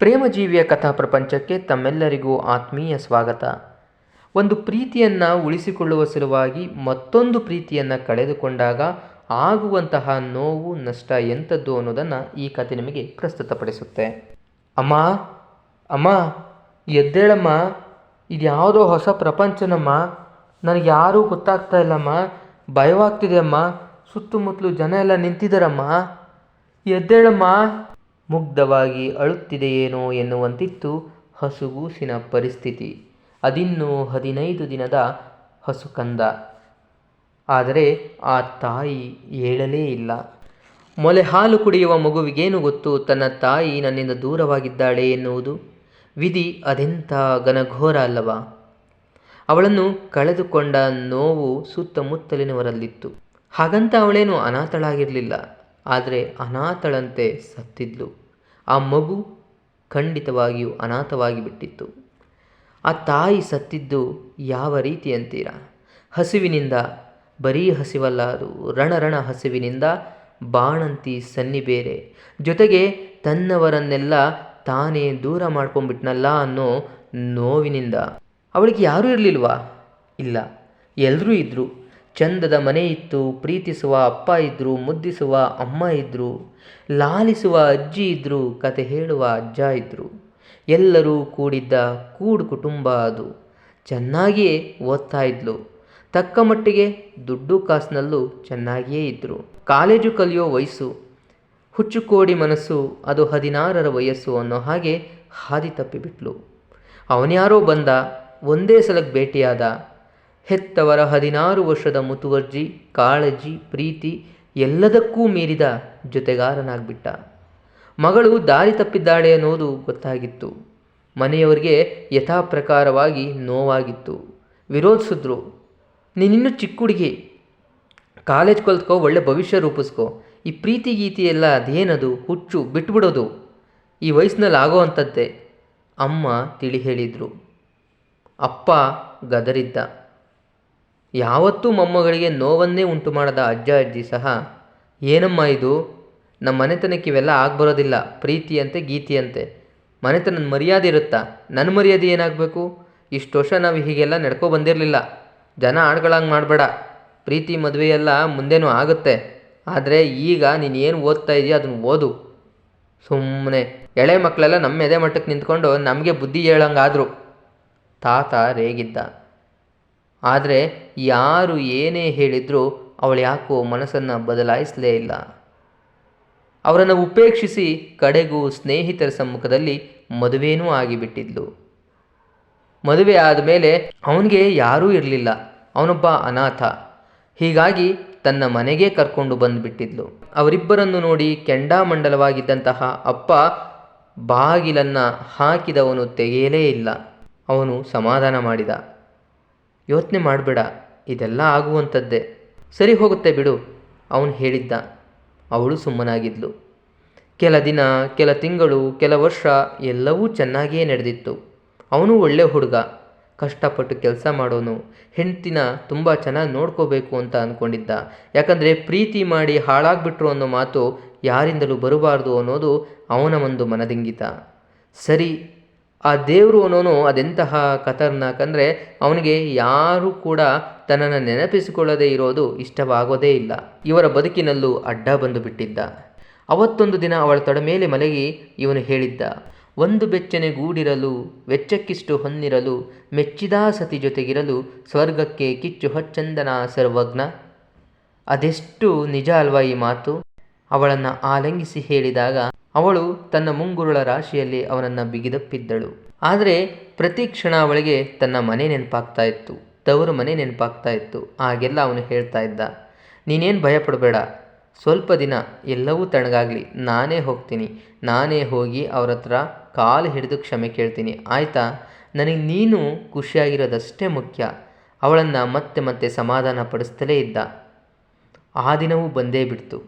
ಪ್ರೇಮಜೀವಿಯ ಕಥಾ ಪ್ರಪಂಚಕ್ಕೆ ತಮ್ಮೆಲ್ಲರಿಗೂ ಆತ್ಮೀಯ ಸ್ವಾಗತ. ಒಂದು ಪ್ರೀತಿಯನ್ನು ಉಳಿಸಿಕೊಳ್ಳುವ ಸಲುವಾಗಿ ಮತ್ತೊಂದು ಪ್ರೀತಿಯನ್ನು ಕಳೆದುಕೊಂಡಾಗ ಆಗುವಂತಹ ನೋವು, ನಷ್ಟ ಎಂಥದ್ದು ಅನ್ನೋದನ್ನು ಈ ಕಥೆ ನಿಮಗೆ ಪ್ರಸ್ತುತಪಡಿಸುತ್ತೆ. ಅಮ್ಮ ಅಮ್ಮ, ಎದ್ದೇಳಮ್ಮ ಇದು ಯಾವುದೋ ಹೊಸ ಪ್ರಪಂಚನಮ್ಮ. ನನಗೆ ಯಾರೂ ಗೊತ್ತಾಗ್ತಾ ಇಲ್ಲಮ್ಮ. ಭಯವಾಗ್ತಿದೆ ಅಮ್ಮ. ಸುತ್ತಮುತ್ತಲು ಜನ ಎಲ್ಲ ನಿಂತಿದ್ದಾರಮ್ಮ ಎದ್ದೇಳಮ್ಮ. ಮುಗ್ಧವಾಗಿ ಅಳುತ್ತಿದೆಯೇನೋ ಎನ್ನುವಂತಿತ್ತು ಹಸುಗೂಸಿನ ಪರಿಸ್ಥಿತಿ. ಅದಿನ್ನೂ ಹದಿನೈದು ದಿನದ ಹಸುಕಂದ. ಆದರೆ ಆ ತಾಯಿ ಏಳಲೇ ಇಲ್ಲ. ಮೊಲೆ ಹಾಲು ಕುಡಿಯುವ ಮಗುವಿಗೇನು ಗೊತ್ತು ತನ್ನ ತಾಯಿ ನನ್ನಿಂದ ದೂರವಾಗಿದ್ದಾಳೆ ಎನ್ನುವುದು? ವಿಧಿ ಅದೆಂಥ ಘನಘೋರ ಅಲ್ಲವಾ? ಅವಳನ್ನು ಕಳೆದುಕೊಂಡ ನೋವು ಸುತ್ತಮುತ್ತಲಿನವರಲ್ಲಿತ್ತು. ಹಾಗಂತ ಅವಳೇನು ಅನಾಥಳಾಗಿರಲಿಲ್ಲ. ಆದರೆ ಅನಾಥಳಂತೆ ಸತ್ತಿದ್ಲು. ಆ ಮಗು ಖಂಡಿತವಾಗಿಯೂ ಅನಾಥವಾಗಿ ಬಿಟ್ಟಿತ್ತು. ಆ ತಾಯಿ ಸತ್ತಿದ್ದು ಯಾವ ರೀತಿ ಅಂತೀರಾ? ಹಸಿವಿನಿಂದ, ಬರೀ ಹಸಿವಲ್ಲ ಅದು, ರಣರಣ ಹಸಿವಿನಿಂದ ಬಾಣಂತಿ ಸನ್ನಿ ಬೇರೆ ಜೊತೆಗೆ ತನ್ನವರನ್ನೆಲ್ಲ ತಾನೇ ದೂರ ಮಾಡ್ಕೊಂಡ್ಬಿಟ್ನಲ್ಲ ಅನ್ನೋ ನೋವಿನಿಂದ. ಅವಳಿಗೆ ಯಾರೂ ಇರಲಿಲ್ವಾ? ಇಲ್ಲ. ಎಲ್ಲರೂ ಇದ್ದರು ಚಂದದ ಮನೆ ಇತ್ತು, ಪ್ರೀತಿಸುವ ಅಪ್ಪ ಇದ್ದರು ಮುದ್ದಿಸುವ ಅಮ್ಮ ಇದ್ದರು ಲಾಲಿಸುವ ಅಜ್ಜಿ ಇದ್ದರು ಕತೆ ಹೇಳುವ ಅಜ್ಜ ಇದ್ದರು ಎಲ್ಲರೂ ಕೂಡಿದ್ದ ಕೂಡು ಕುಟುಂಬ ಅದು. ಚೆನ್ನಾಗಿಯೇ ಓದ್ತಾ ಇದ್ಲು. ತಕ್ಕ ಮಟ್ಟಿಗೆ ದುಡ್ಡು ಕಾಸಿನಲ್ಲೂ ಚೆನ್ನಾಗಿಯೇ ಇದ್ದರು ಕಾಲೇಜು ಕಲಿಯೋ ವಯಸ್ಸು, ಹುಚ್ಚುಕೋಡಿ ಮನಸ್ಸು, ಅದು ಹದಿನಾರರ ವಯಸ್ಸು ಅನ್ನೋ ಹಾಗೆ ಹಾದಿ ತಪ್ಪಿಬಿಟ್ಲು. ಅವನ್ಯಾರೋ ಬಂದ, ಒಂದೇ ಸಲಕ್ಕೆ ಭೇಟಿಯಾದ ಹೆತ್ತವರ ಹದಿನಾರು ವರ್ಷದ ಮುತುವರ್ಜಿ, ಕಾಳಜಿ, ಪ್ರೀತಿ ಎಲ್ಲದಕ್ಕೂ ಮೀರಿದ ಜೊತೆಗಾರನಾಗ್ಬಿಟ್ಟ. ಮಗಳು ದಾರಿ ತಪ್ಪಿದ್ದಾಳೆ ಅನ್ನೋದು ಗೊತ್ತಾಗಿತ್ತು. ಮನೆಯವರಿಗೆ ಯಥಾಪ್ರಕಾರವಾಗಿ ನೋವಾಗಿತ್ತು. ವಿರೋಧಿಸಿದ್ರು ನೀನಿನ್ನೂ ಚಿಕ್ಕ ಹುಡುಗಿ ಕಾಲೇಜ್ ಕಲ್ತ್ಕೋ, ಒಳ್ಳೆ ಭವಿಷ್ಯ ರೂಪಿಸ್ಕೋ. ಈ ಪ್ರೀತಿ ಗೀತಿ ಎಲ್ಲ ಅದೇನದು? ಹುಚ್ಚು, ಬಿಟ್ಬಿಡೋದು. ಈ ವಯಸ್ಸಿನಲ್ಲಿ ಆಗೋ ಅಂಥದ್ದೇ. ಅಮ್ಮ ತಿಳಿ ಹೇಳಿದರು. ಅಪ್ಪ ಗದರಿದ್ದ. ಯಾವತ್ತೂ ಮೊಮ್ಮಗಳಿಗೆ ನೋವನ್ನೇ ಉಂಟು ಮಾಡದ ಅಜ್ಜ ಅಜ್ಜಿ ಸಹ, ಏನಮ್ಮ ಇದು? ನಮ್ಮ ಮನೆತನಕ್ಕೆ ಇವೆಲ್ಲ ಆಗ್ಬರೋದಿಲ್ಲ, ಪ್ರೀತಿಯಂತೆ, ಗೀತಿಯಂತೆ. ಮನೆತನದ ಮರ್ಯಾದೆ ಇರುತ್ತಾ? ನನ್ನ ಮರ್ಯಾದೆ ಏನಾಗಬೇಕು? ಇಷ್ಟು ವರ್ಷ ನಾವು ಹೀಗೆಲ್ಲ ನಡ್ಕೊ ಬಂದಿರಲಿಲ್ಲ. ಜನ ಆಡ್ಗಳಂಗೆ ಮಾಡಬೇಡ. ಪ್ರೀತಿ ಮದುವೆಯೆಲ್ಲ ಮುಂದೇನೂ ಆಗುತ್ತೆ. ಆದರೆ ಈಗ ನೀನು ಏನು ಓದ್ತಾ ಇದೆಯೋ ಅದನ್ನು ಓದು. ಸುಮ್ಮನೆ ಎಳೆ ಮಕ್ಕಳೆಲ್ಲ ನಮ್ಮ ಎದೆ ಮಟ್ಟಕ್ಕೆ ನಿಂತ್ಕೊಂಡು ನಮಗೆ ಬುದ್ಧಿ ಹೇಳಂಗಾದ್ರು. ತಾತ ರೇಗಿದ್ದ. ಆದರೆ ಯಾರು ಏನೇ ಹೇಳಿದರೂ ಅವಳು ಯಾಕೋ ಮನಸ್ಸನ್ನು ಬದಲಾಯಿಸಲೇ ಇಲ್ಲ. ಅವರನ್ನು ಉಪೇಕ್ಷಿಸಿ ಕಡೆಗೂ ಸ್ನೇಹಿತರ ಸಮ್ಮುಖದಲ್ಲಿ ಮದುವೆನೂ ಆಗಿಬಿಟ್ಟಿದ್ಲು. ಮದುವೆ ಆದಮೇಲೆ ಅವನಿಗೆ ಯಾರೂ ಇರಲಿಲ್ಲ. ಅವನೊಬ್ಬ ಅನಾಥ. ಹೀಗಾಗಿ ತನ್ನ ಮನೆಗೆ ಕರ್ಕೊಂಡು ಬಂದುಬಿಟ್ಟಿದ್ಲು. ಅವರಿಬ್ಬರನ್ನು ನೋಡಿ ಕೆಂಡಾಮಂಡಲವಾಗಿದ್ದಂತಹ ಅಪ್ಪ ಬಾಗಿಲನ್ನು ಹಾಕಿದವನು ತೆಗೆಯಲೇ ಇಲ್ಲ. ಅವನು ಸಮಾಧಾನ ಮಾಡಿದ. ಯೋಚನೆ ಮಾಡಬೇಡ, ಇದೆಲ್ಲ ಆಗುವಂಥದ್ದೇ. ಸರಿ ಹೋಗುತ್ತೆ ಬಿಡು, ಅವನು ಹೇಳಿದ್ದ. ಅವಳು ಸುಮ್ಮನಾಗಿದ್ಲು. ಕೆಲ ದಿನ, ಕೆಲ ತಿಂಗಳು, ಕೆಲ ವರ್ಷ ಎಲ್ಲವೂ ಚೆನ್ನಾಗಿಯೇ ನಡೆದಿತ್ತು. ಅವನು ಒಳ್ಳೆ ಹುಡುಗ. ಕಷ್ಟಪಟ್ಟು ಕೆಲಸ ಮಾಡೋನು. ಹೆಂಡ್ತಿನ ತುಂಬ ಚೆನ್ನಾಗಿ ನೋಡ್ಕೋಬೇಕು ಅಂತ ಅಂದ್ಕೊಂಡಿದ್ದ ಯಾಕಂದರೆ ಪ್ರೀತಿ ಮಾಡಿ ಹಾಳಾಗ್ಬಿಟ್ರು ಅನ್ನೋ ಮಾತು ಯಾರಿಂದಲೂ ಬರಬಾರ್ದು ಅನ್ನೋದು ಅವನ ಒಂದು ಮನದಿಂಗಿತ. ಸರಿ ಆ ದೇವರು ಅನ್ನೋನು ಅದೆಂತಹ ಖತರ್ನಾಕ್ ಅಂದರೆ ಅವನಿಗೆ ಯಾರೂ ಕೂಡ ತನ್ನನ್ನು ನೆನಪಿಸಿಕೊಳ್ಳದೇ ಇರೋದು ಇಷ್ಟವಾಗೋದೇ ಇಲ್ಲ. ಇವರ ಬದುಕಿನಲ್ಲೂ ಅಡ್ಡ ಬಂದು ಬಿಟ್ಟಿದ್ದ. ಅವತ್ತೊಂದು ದಿನ ಅವಳ ತೊಡ ಮೇಲೆ ಮಲಗಿ ಇವನು ಹೇಳಿದ್ದ, ಒಂದು ಬೆಚ್ಚನೆ ಗೂಡಿರಲು, ವೆಚ್ಚಕ್ಕಿಷ್ಟು ಹೊನ್ನಿರಲು ಮೆಚ್ಚಿದ ಸತಿ ಜೊತೆಗಿರಲು ಸ್ವರ್ಗಕ್ಕೆ ಕಿಚ್ಚು ಹೊಚ್ಚಂದನ ಸರ್ವಜ್ಞ? ಅದೆಷ್ಟು ನಿಜ ಅಲ್ವಾ ಈ ಮಾತು? ಅವಳನ್ನು ಆಲಂಗಿಸಿ ಹೇಳಿದಾಗ ಅವಳು ತನ್ನ ಮುಂಗುರುಳ ರಾಶಿಯಲ್ಲಿ ಅವನನ್ನು ಬಿಗಿದಪ್ಪಿದ್ದಳು. ಆದರೆ ಪ್ರತಿ ಕ್ಷಣ ಅವಳಿಗೆ ತನ್ನ ಮನೆ ನೆನಪಾಗ್ತಾ ಇತ್ತು. ತವರು ಮನೆ ನೆನಪಾಗ್ತಾ ಇತ್ತು. ಹಾಗೆಲ್ಲ ಅವನು ಹೇಳ್ತಾ ಇದ್ದ. ನೀನೇನು ಭಯಪಡಬೇಡ. ಸ್ವಲ್ಪ ದಿನ ಎಲ್ಲವೂ ತಣಗಾಗಲಿ. ನಾನೇ ಹೋಗ್ತೀನಿ. ನಾನೇ ಹೋಗಿ ಅವ್ರ ಹತ್ರ ಕಾಲು ಹಿಡಿದು ಕ್ಷಮೆ ಕೇಳ್ತೀನಿ. ಆಯಿತಾ? ನನಗೆ ನೀನು ಖುಷಿಯಾಗಿರೋದಷ್ಟೇ ಮುಖ್ಯ. ಅವಳನ್ನು ಮತ್ತೆ ಮತ್ತೆ ಸಮಾಧಾನ ಪಡಿಸ್ತಲೇ ಇದ್ದ. ಆ ದಿನವೂ ಬಂದೇ ಬಿಡ್ತು.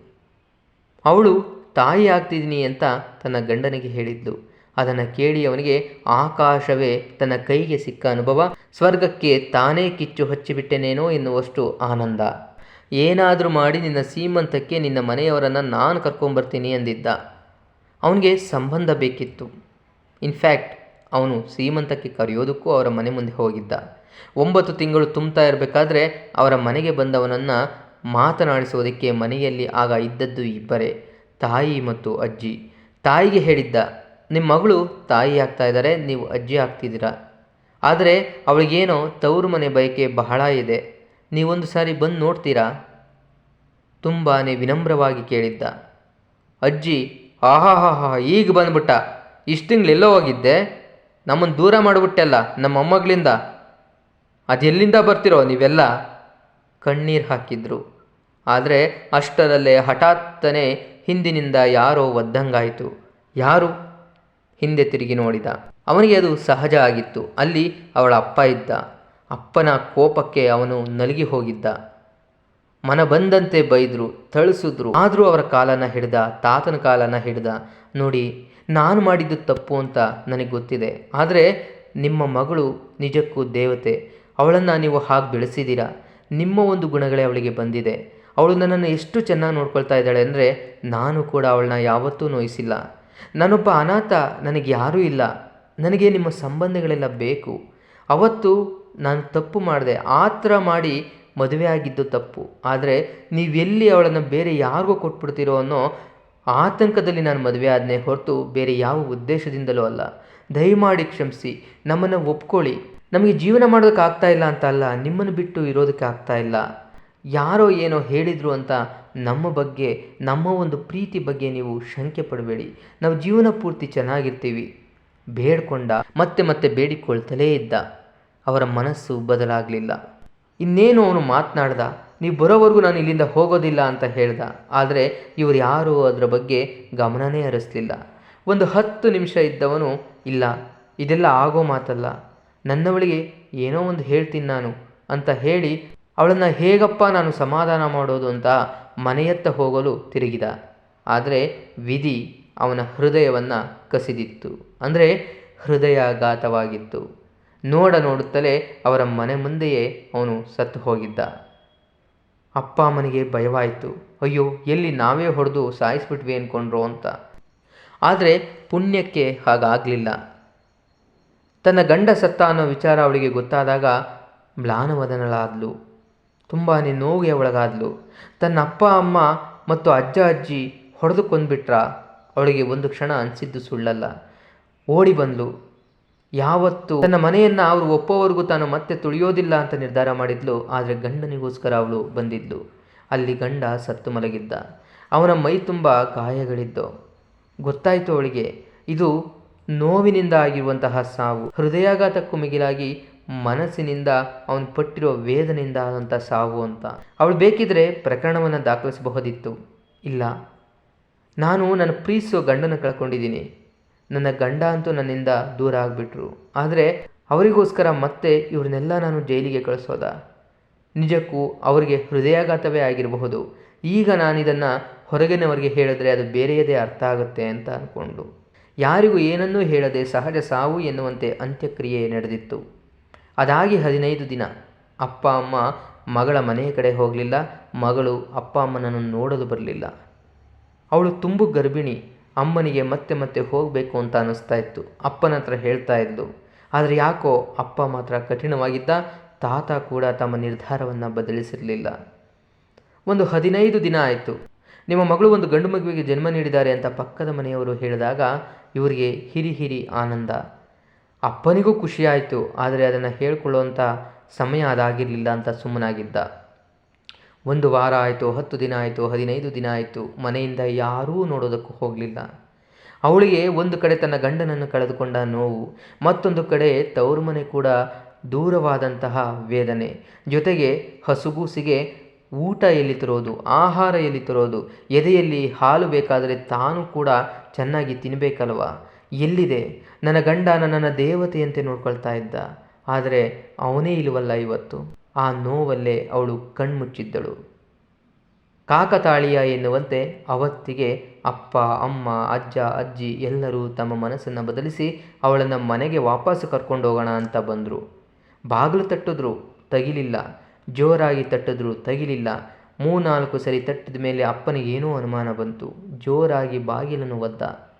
ಅವಳು ತಾಯಿ ಆಗ್ತಿದ್ದೀನಿ ಅಂತ ತನ್ನ ಗಂಡನಿಗೆ ಹೇಳಿದ್ಲು. ಅದನ್ನು ಕೇಳಿ ಅವನಿಗೆ ಆಕಾಶವೇ ತನ್ನ ಕೈಗೆ ಸಿಕ್ಕ ಅನುಭವ, ಸ್ವರ್ಗಕ್ಕೆ ತಾನೇ ಕಿಚ್ಚು ಹಚ್ಚಿಬಿಟ್ಟೆನೇನೋ ಎನ್ನುವಷ್ಟು ಆನಂದ. ಏನಾದರೂ ಮಾಡಿ ನಿನ್ನ ಸೀಮಂತಕ್ಕೆ ನಿನ್ನ ಮನೆಯವರನ್ನು ನಾನು ಕರ್ಕೊಂಬರ್ತೀನಿ ಅಂದಿದ್ದ. ಅವನಿಗೆ ಸಂಬಂಧ ಬೇಕಿತ್ತು. ಇನ್ಫ್ಯಾಕ್ಟ್ ಅವನು ಸೀಮಂತಕ್ಕೆ ಕರೆಯೋದಕ್ಕೂ ಅವರ ಮನೆ ಮುಂದೆ ಹೋಗಿದ್ದ. ಒಂಬತ್ತು ತಿಂಗಳು ತುಂಬ್ತಾ ಇರಬೇಕಾದ್ರೆ ಅವರ ಮನೆಗೆ ಬಂದವನನ್ನು ಮಾತನಾಡಿಸುವುದಕ್ಕೆ ಮನೆಯಲ್ಲಿ ಆಗ ಇದ್ದದ್ದು ಇಬ್ಬರೇ. ತಾಯಿ ಮತ್ತು ಅಜ್ಜಿ. ತಾಯಿಗೆ ಹೇಳಿದ್ದ ನಿಮ್ಮ ಮಗಳು ತಾಯಿ ಆಗ್ತಾ ಇದ್ದಾರೆ, ನೀವು ಅಜ್ಜಿ ಆಗ್ತಿದ್ದೀರಾ? ಆದರೆ ಅವಳಿಗೇನೋ ತವರು ಮನೆ ಬಯಕೆ ಬಹಳ ಇದೆ. ನೀವೊಂದು ಸಾರಿ ಬಂದು ನೋಡ್ತೀರಾ? ತುಂಬಾ ವಿನಮ್ರವಾಗಿ ಕೇಳಿದ್ದ. ಅಜ್ಜಿ, ಆಹಾಹಾಹಾ, ಈಗ ಬಂದ್ಬಿಟ್ಟ. ಇಷ್ಟು ತಿಂಗ್ಳೆಲ್ಲೋ ಹೋಗಿದ್ದೆ. ನಮ್ಮನ್ನು ದೂರ ಮಾಡಿಬಿಟ್ಟೆಲ್ಲ ನಮ್ಮ ಮೊಮ್ಮಗಳಿಂದ. ಅದೆಲ್ಲಿಂದ ಬರ್ತಿರೋ ನೀವೆಲ್ಲ? ಕಣ್ಣೀರು ಹಾಕಿದ್ರು. ಆದರೆ ಅಷ್ಟರಲ್ಲೇ ಹಠಾತ್ತನೆ ಹಿಂದಿನಿಂದ ಯಾರೋ ಒದ್ದಂಗಾಯಿತು. ಯಾರು? ಹಿಂದೆ ತಿರುಗಿ ನೋಡಿದ. ಅವನಿಗೆ ಅದು ಸಹಜ ಆಗಿತ್ತು. ಅಲ್ಲಿ ಅವಳ ಅಪ್ಪ ಇದ್ದ. ಅಪ್ಪನ ಕೋಪಕ್ಕೆ ಅವನು ನಲುಗಿ ಹೋಗಿದ್ದ. ಮನ ಬಂದಂತೆ ಬೈದ್ರು, ಥಳಿಸಿದ್ರು. ಆದರೂ ಅವರ ಕಾಲನ್ನು ಹಿಡ್ದ, ತಾತನ ಕಾಲನ್ನು ಹಿಡ್ದ, ನೋಡಿ, ನಾನು ಮಾಡಿದ್ದು ತಪ್ಪು ಅಂತ ನನಗೆ ಗೊತ್ತಿದೆ. ಆದರೆ ನಿಮ್ಮ ಮಗಳು ನಿಜಕ್ಕೂ ದೇವತೆ. ಅವಳನ್ನು ನೀವು ಹಾಗೆ ಬೆಳೆಸಿದ್ದೀರಾ ನಿಮ್ಮ ಒಂದು ಗುಣಗಳೇ ಅವಳಿಗೆ ಬಂದಿದೆ. ಅವಳು ನನ್ನನ್ನು ಎಷ್ಟು ಚೆನ್ನಾಗಿ ನೋಡ್ಕೊಳ್ತಾ ಇದ್ದಾಳೆ ಅಂದರೆ ನಾನು ಕೂಡ ಅವಳನ್ನ ಯಾವತ್ತೂ ನೋಯಿಸಿಲ್ಲ. ನಾನೊಬ್ಬ ಅನಾಥ, ನನಗೆ ಯಾರೂ ಇಲ್ಲ. ನನಗೆ ನಿಮ್ಮ ಸಂಬಂಧಗಳೆಲ್ಲ ಬೇಕು. ಅವತ್ತು ನಾನು ತಪ್ಪು ಮಾಡಿದೆ. ಆ ಥರ ಮಾಡಿ ಮದುವೆ ಆಗಿದ್ದು ತಪ್ಪು. ಆದರೆ ನೀವೆಲ್ಲಿ ಅವಳನ್ನು ಬೇರೆ ಯಾರಿಗೂ ಕೊಟ್ಬಿಡ್ತೀರೋ ಅನ್ನೋ ಆತಂಕದಲ್ಲಿ ನಾನು ಮದುವೆ ಆದನೇ ಹೊರತು ಬೇರೆ ಯಾವ ಉದ್ದೇಶದಿಂದಲೂ ಅಲ್ಲ. ದಯಮಾಡಿ ಕ್ಷಮಿಸಿ. ನಮ್ಮನ್ನು ಒಪ್ಕೊಳ್ಳಿ. ನಮಗೆ ಜೀವನ ಮಾಡೋದಕ್ಕೆ ಆಗ್ತಾ ಇಲ್ಲ ಅಂತ ಅಲ್ಲ. ನಿಮ್ಮನ್ನು ಬಿಟ್ಟು ಇರೋದಕ್ಕೆ ಆಗ್ತಾ ಇಲ್ಲ. ಯಾರೋ ಏನೋ ಹೇಳಿದರು ಅಂತ ನಮ್ಮ ಬಗ್ಗೆ, ನಮ್ಮ ಒಂದು ಪ್ರೀತಿ ಬಗ್ಗೆ ನೀವು ಶಂಕೆ ಪಡಬೇಡಿ. ನಾವು ಜೀವನ ಪೂರ್ತಿ ಚೆನ್ನಾಗಿರ್ತೀವಿ. ಬೇಡ್ಕೊಂಡ, ಮತ್ತೆ ಮತ್ತೆ ಬೇಡಿಕೊಳ್ತಲೇ ಇದ್ದ. ಅವರ ಮನಸ್ಸು ಬದಲಾಗಲಿಲ್ಲ. ಇನ್ನೇನು ಅವನು ಮಾತನಾಡ್ದ? ನೀವು ಬರೋವರೆಗೂ ನಾನು ಇಲ್ಲಿಂದ ಹೋಗೋದಿಲ್ಲ ಅಂತ ಹೇಳ್ದ. ಆದರೆ ಇವರು ಯಾರೂ ಅದರ ಬಗ್ಗೆ ಗಮನನೇ ಹರಿಸ್ಲಿಲ್ಲ. ಒಂದು ಹತ್ತು ನಿಮಿಷ ಇದ್ದವನು, ಇಲ್ಲ, ಇದೆಲ್ಲ ಆಗೋ ಮಾತಲ್ಲ. ನನ್ನವಳಿಗೆ ಏನೋ ಒಂದು ಹೇಳ್ತೀನಿ ನಾನು ಅಂತ ಹೇಳಿ ಅವಳನ್ನು ಹೇಗಪ್ಪ ನಾನು ಸಮಾಧಾನ ಮಾಡೋದು ಅಂತ ಮನೆಯತ್ತ ಹೋಗಲು ತಿರುಗಿದ. ಆದರೆ ವಿಧಿ ಅವನ ಹೃದಯವನ್ನು ಕಸಿದಿತ್ತು. ಅಂದರೆ ಹೃದಯಾಘಾತವಾಗಿತ್ತು. ನೋಡ ನೋಡುತ್ತಲೇ ಅವರ ಮನೆ ಮುಂದೆಯೇ ಅವನು ಸತ್ತು ಹೋಗಿದ್ದ. ಅಪ್ಪ ಅಮ್ಮನಿಗೆ ಭಯವಾಯಿತು. ಅಯ್ಯೋ, ಎಲ್ಲಿ ನಾವೇ ಹೊಡೆದು ಸಾಯಿಸ್ಬಿಟ್ವಿ ಅಂದ್ಕೊಂಡ್ರು ಅಂತ. ಆದರೆ ಪುಣ್ಯಕ್ಕೆ ಹಾಗಾಗಲಿಲ್ಲ. ತನ್ನ ಗಂಡ ಸತ್ತ ಅನ್ನೋ ವಿಚಾರ ಅವಳಿಗೆ ಗೊತ್ತಾದಾಗ ಮ್ಲಾನವದನಳಾದ್ಲು. ತುಂಬಾ ನೋವಿಗೆ ಒಳಗಾದ್ಲು. ತನ್ನ ಅಪ್ಪ, ಅಮ್ಮ ಮತ್ತು ಅಜ್ಜ, ಅಜ್ಜಿ ಹೊಡೆದು ಕೊಂದ್ಬಿಟ್ರ. ಅವಳಿಗೆ ಒಂದು ಕ್ಷಣ ಅನಿಸಿದ್ದು ಸುಳ್ಳಲ್ಲ. ಓಡಿ ಬಂದಳು ಯಾವತ್ತು ತನ್ನ ಮನೆಯನ್ನು ಅವರು ಒಪ್ಪೋವರೆಗೂ ತಾನು ಮತ್ತೆ ತುಳಿಯೋದಿಲ್ಲ ಅಂತ ನಿರ್ಧಾರ ಮಾಡಿದ್ಲು. ಆದರೆ ಗಂಡನಿಗೋಸ್ಕರ ಅವಳು ಬಂದಿದ್ಲು. ಅಲ್ಲಿ ಗಂಡ ಸತ್ತು ಮಲಗಿದ್ದ. ಅವನ ಮೈ ತುಂಬ ಗಾಯಗಳಿದ್ದು ಗೊತ್ತಾಯಿತು ಅವಳಿಗೆ, ಇದು ನೋವಿನಿಂದ ಆಗಿರುವಂತಹ ಸಾವು. ಹೃದಯಾಘಾತಕ್ಕೂ ಮಿಗಿಲಾಗಿ ಮನಸ್ಸಿನಿಂದ, ಅವನು ಪಟ್ಟಿರೋ ವೇದನೆಯಿಂದ ಆದಂಥ ಸಾವು ಅಂತ. ಅವಳು ಬೇಕಿದ್ರೆ ಪ್ರಕರಣವನ್ನು ದಾಖಲಿಸಬಹುದಿತ್ತು. ಇಲ್ಲ. ನಾನು ನನ್ನ ಪ್ರೀತಿಸೋ ಗಂಡನ ಕಳ್ಕೊಂಡಿದ್ದೀನಿ. ನನ್ನ ಗಂಡ ಅಂತೂ ನನ್ನಿಂದ ದೂರ ಆಗಿಬಿಟ್ರು. ಆದರೆ ಅವರಿಗೋಸ್ಕರ ಮತ್ತೆ ಇವ್ರನ್ನೆಲ್ಲ ನಾನು ಜೈಲಿಗೆ ಕಳಿಸೋದ? ನಿಜಕ್ಕೂ ಅವರಿಗೆ ಹೃದಯಾಘಾತವೇ ಆಗಿರಬಹುದು. ಈಗ ನಾನಿದನ್ನು ಹೊರಗಿನವರಿಗೆ ಹೇಳಿದ್ರೆ ಅದು ಬೇರೆಯದೇ ಅರ್ಥ ಆಗುತ್ತೆ ಅಂತ ಅಂದ್ಕೊಂಡು ಯಾರಿಗೂ ಏನನ್ನೂ ಹೇಳದೆ ಸಹಜ ಸಾವು ಎನ್ನುವಂತೆ ಅಂತ್ಯಕ್ರಿಯೆ ನಡೆದಿತ್ತು. ಅದಾಗಿ ಹದಿನೈದು ದಿನ. ಅಪ್ಪ, ಅಮ್ಮ, ಮಗಳ ಮನೆಯ ಕಡೆ ಹೋಗಲಿಲ್ಲ. ಮಗಳು, ಅಪ್ಪ, ಅಮ್ಮನನ್ನು ನೋಡಲು ಬರಲಿಲ್ಲ. ಅವಳು ತುಂಬು ಗರ್ಭಿಣಿ. ಅಮ್ಮನಿಗೆ ಮತ್ತೆ ಮತ್ತೆ ಹೋಗಬೇಕು ಅಂತ ಅನ್ನಿಸ್ತಾ ಇತ್ತು. ಅಪ್ಪನ ಹತ್ರ ಹೇಳ್ತಾ ಇದ್ಲು. ಆದರೆ ಯಾಕೋ ಅಪ್ಪ ಮಾತ್ರ ಕಠಿಣವಾಗಿದ್ದ, ತಾತ ಕೂಡ ತಮ್ಮ ನಿರ್ಧಾರವನ್ನು ಬದಲಿಸಿರಲಿಲ್ಲ. ಒಂದು ಹದಿನೈದು ದಿನ ಆಯಿತು. ನಿಮ್ಮ ಮಗಳು ಒಂದು ಗಂಡು ಮಗುವಿಗೆ ಜನ್ಮ ನೀಡಿದ್ದಾರೆ ಅಂತ ಪಕ್ಕದ ಮನೆಯವರು ಹೇಳಿದಾಗ, ಇವರಿಗೆ ಹಿರಿ ಹಿರಿ ಆನಂದ. ಅಪ್ಪನಿಗೂ ಖುಷಿಯಾಯಿತು, ಆದರೆ ಅದನ್ನು ಹೇಳ್ಕೊಳ್ಳುವಂಥ ಸಮಯ ಅದಾಗಿರಲಿಲ್ಲ ಅಂತ ಸುಮ್ಮನಾಗಿದ್ದ. ಒಂದು ವಾರ ಆಯಿತು, ಹತ್ತು ದಿನ ಆಯಿತು, ಹದಿನೈದು ದಿನ ಆಯಿತು, ಮನೆಯಿಂದ ಯಾರೂ ನೋಡೋದಕ್ಕೂ ಹೋಗಲಿಲ್ಲ. ಅವಳಿಗೆ ಒಂದು ಕಡೆ ತನ್ನ ಗಂಡನನ್ನು ಕಳೆದುಕೊಂಡ ನೋವು, ಮತ್ತೊಂದು ಕಡೆ ತವರು ಮನೆ ಕೂಡ ದೂರವಾದಂತಹ ವೇದನೆ. ಜೊತೆಗೆ ಹಸುಗೂಸಿಗೆ ಊಟ ಎಲ್ಲಿ ತರೋದು, ಆಹಾರ ಎಲ್ಲಿ ತರೋದು, ಎದೆಯಲ್ಲಿ ಹಾಲು ಬೇಕಾದರೆ ತಾನು ಕೂಡ ಚೆನ್ನಾಗಿ ತಿನ್ನಬೇಕಲ್ವ ಎಲ್ಲಿದೆ? ನನ್ನ ಗಂಡ ನನ್ನ ದೇವತೆಯಂತೆ ನೋಡ್ಕೊಳ್ತಾ ಇದ್ದ. ಆದರೆ ಅವನೇ ಇಲ್ವಲ್ಲ ಇವತ್ತು. ಆ ನೋವಲ್ಲೇ ಅವಳು ಕಣ್ಮುಚ್ಚಿದ್ದಳು. ಕಾಕತಾಳೀಯ ಎನ್ನುವಂತೆ ಅವತ್ತಿಗೆ ಅಪ್ಪ, ಅಮ್ಮ, ಅಜ್ಜ, ಅಜ್ಜಿ ಎಲ್ಲರೂ ತಮ್ಮ ಮನಸ್ಸನ್ನು ಬದಲಿಸಿ ಅವಳನ್ನು ಮನೆಗೆ ವಾಪಸ್ಸು ಕರ್ಕೊಂಡು ಹೋಗೋಣ ಅಂತ ಬಂದರು. ಬಾಗಿಲು ತಟ್ಟಿದ್ರು, ತಗಿಲಿಲ್ಲ. ಜೋರಾಗಿ ತಟ್ಟಿದ್ರು, ತಗಿಲಿಲ್ಲ. ಮೂನಾಲ್ಕು ಸರಿ ತಟ್ಟಿದ ಮೇಲೆ ಅಪ್ಪನಿಗೆ ಏನೋ ಅನುಮಾನ ಬಂತು. ಜೋರಾಗಿ ಬಾಗಿಲನ್ನು ಒದ್ದ.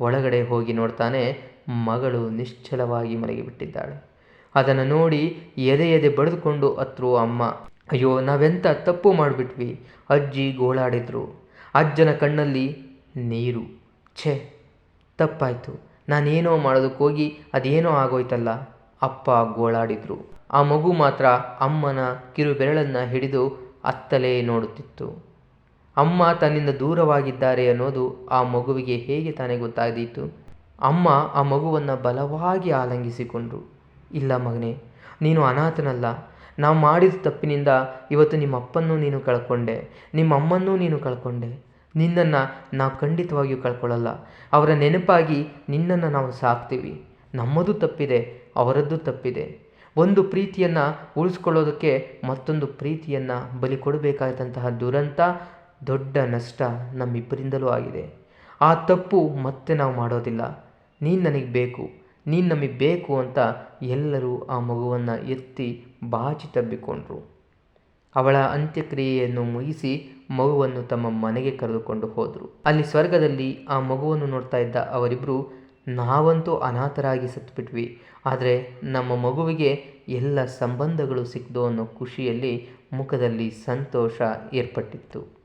ಒಳಗಡೆ ಹೋಗಿ ನೋಡ್ತಾನೆ ಮಗಳು ನಿಶ್ಚಲವಾಗಿ ಮಲಗಿಬಿಟ್ಟಿದ್ದಾಳೆ ಅದನ್ನು ನೋಡಿ ಎದೆ ಎದೆ ಬಡಿದುಕೊಂಡು ಅತ್ರು, ಅಮ್ಮ, ಅಯ್ಯೋ, ನಾವೆಂತ ತಪ್ಪು ಮಾಡಿಬಿಟ್ವಿ? ಅಜ್ಜಿ ಗೋಳಾಡಿದ್ರು. ಅಜ್ಜನ ಕಣ್ಣಲ್ಲಿ ನೀರು. ಛೆ, ತಪ್ಪಾಯಿತು. ನಾನೇನೋ ಮಾಡೋದಕ್ಕೋಗಿ ಅದೇನೋ ಆಗೋಯ್ತಲ್ಲ? ಅಪ್ಪ ಗೋಳಾಡಿದ್ರು. ಆ ಮಗು ಮಾತ್ರ ಅಮ್ಮನ ಕಿರು ಬೆರಳನ್ನು ಹಿಡಿದು ಅತ್ತಲೇ ನೋಡುತ್ತಿತ್ತು. ಅಮ್ಮ ತನ್ನಿಂದ ದೂರವಾಗಿದ್ದಾರೆ ಅನ್ನೋದು ಆ ಮಗುವಿಗೆ ಹೇಗೆ ತಾನೇ ಗೊತ್ತಾದೀತು ಅಮ್ಮ ಆ ಮಗುವನ್ನು ಬಲವಾಗಿ ಆಲಂಗಿಸಿಕೊಂಡ್ರು. ಇಲ್ಲ ಮಗನೇ, ನೀನು ಅನಾಥನಲ್ಲ. ನಾವು ಮಾಡಿದ ತಪ್ಪಿನಿಂದ ಇವತ್ತು ನಿಮ್ಮ ಅಪ್ಪನೂ ನೀನು ಕಳ್ಕೊಂಡೆ. ನಿಮ್ಮ ಅಮ್ಮನ್ನೂ ನೀನು ಕಳ್ಕೊಂಡೆ. ನಿನ್ನನ್ನು ನಾವು ಖಂಡಿತವಾಗಿಯೂ ಕಳ್ಕೊಳ್ಳಲ್ಲ. ಅವರ ನೆನಪಾಗಿ ನಿನ್ನನ್ನು ನಾವು ಸಾಕ್ತೀವಿ. ನಮ್ಮದು ತಪ್ಪಿದೆ, ಅವರದ್ದು ತಪ್ಪಿದೆ. ಒಂದು ಪ್ರೀತಿಯನ್ನು ಉಳಿಸ್ಕೊಳ್ಳೋದಕ್ಕೆ ಮತ್ತೊಂದು ಪ್ರೀತಿಯನ್ನು ಬಲಿ ಕೊಡಬೇಕಾದಂತಹ ದುರಂತ ದೊಡ್ಡ ನಷ್ಟ ನಮ್ಮಿಬ್ಬರಿಂದಲೂ ಆಗಿದೆ. ಆ ತಪ್ಪು ಮತ್ತೆ ನಾವು ಮಾಡೋದಿಲ್ಲ. ನೀನು ನನಗೆ ಬೇಕು, ನೀನು ನಮಗೆ ಬೇಕು ಅಂತ ಎಲ್ಲರೂ ಆ ಮಗುವನ್ನು ಎತ್ತಿ ಬಾಚಿ ತಬ್ಬಿಕೊಂಡ್ರು. ಅವಳ ಅಂತ್ಯಕ್ರಿಯೆಯನ್ನು ಮುಗಿಸಿ ಮಗುವನ್ನು ತಮ್ಮ ಮನೆಗೆ ಕರೆದುಕೊಂಡು ಹೋದರು. ಅಲ್ಲಿ ಸ್ವರ್ಗದಲ್ಲಿ ಆ ಮಗುವನ್ನು ನೋಡ್ತಾ ಇದ್ದ ಅವರಿಬ್ಬರು ನಾವಂತೂ ಅನಾಥರಾಗಿ ಸತ್ಬಿಟ್ವಿ ಆದರೆ ನಮ್ಮ ಮಗುವಿಗೆ ಎಲ್ಲ ಸಂಬಂಧಗಳು ಸಿಕ್ದು ಅನ್ನೋ ಖುಷಿಯಲ್ಲಿ ಮುಖದಲ್ಲಿ ಸಂತೋಷ ಏರ್ಪಟ್ಟಿತ್ತು.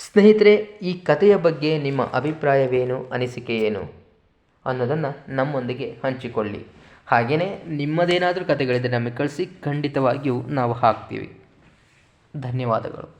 ಸ್ನೇಹಿತರೆ, ಈ ಕಥೆಯ ಬಗ್ಗೆ ನಿಮ್ಮ ಅಭಿಪ್ರಾಯವೇನು ಅನಿಸಿಕೆ ಏನು ಅನ್ನೋದನ್ನು ನಮ್ಮೊಂದಿಗೆ ಹಂಚಿಕೊಳ್ಳಿ. ಹಾಗೆಯೇ ನಿಮ್ಮದೇನಾದರೂ ಕಥೆಗಳಿದ್ದರೆ ನಮಗೆ ಕಳಿಸಿ, ಖಂಡಿತವಾಗಿಯೂ ನಾವು ಹಾಕ್ತೀವಿ. ಧನ್ಯವಾದಗಳು.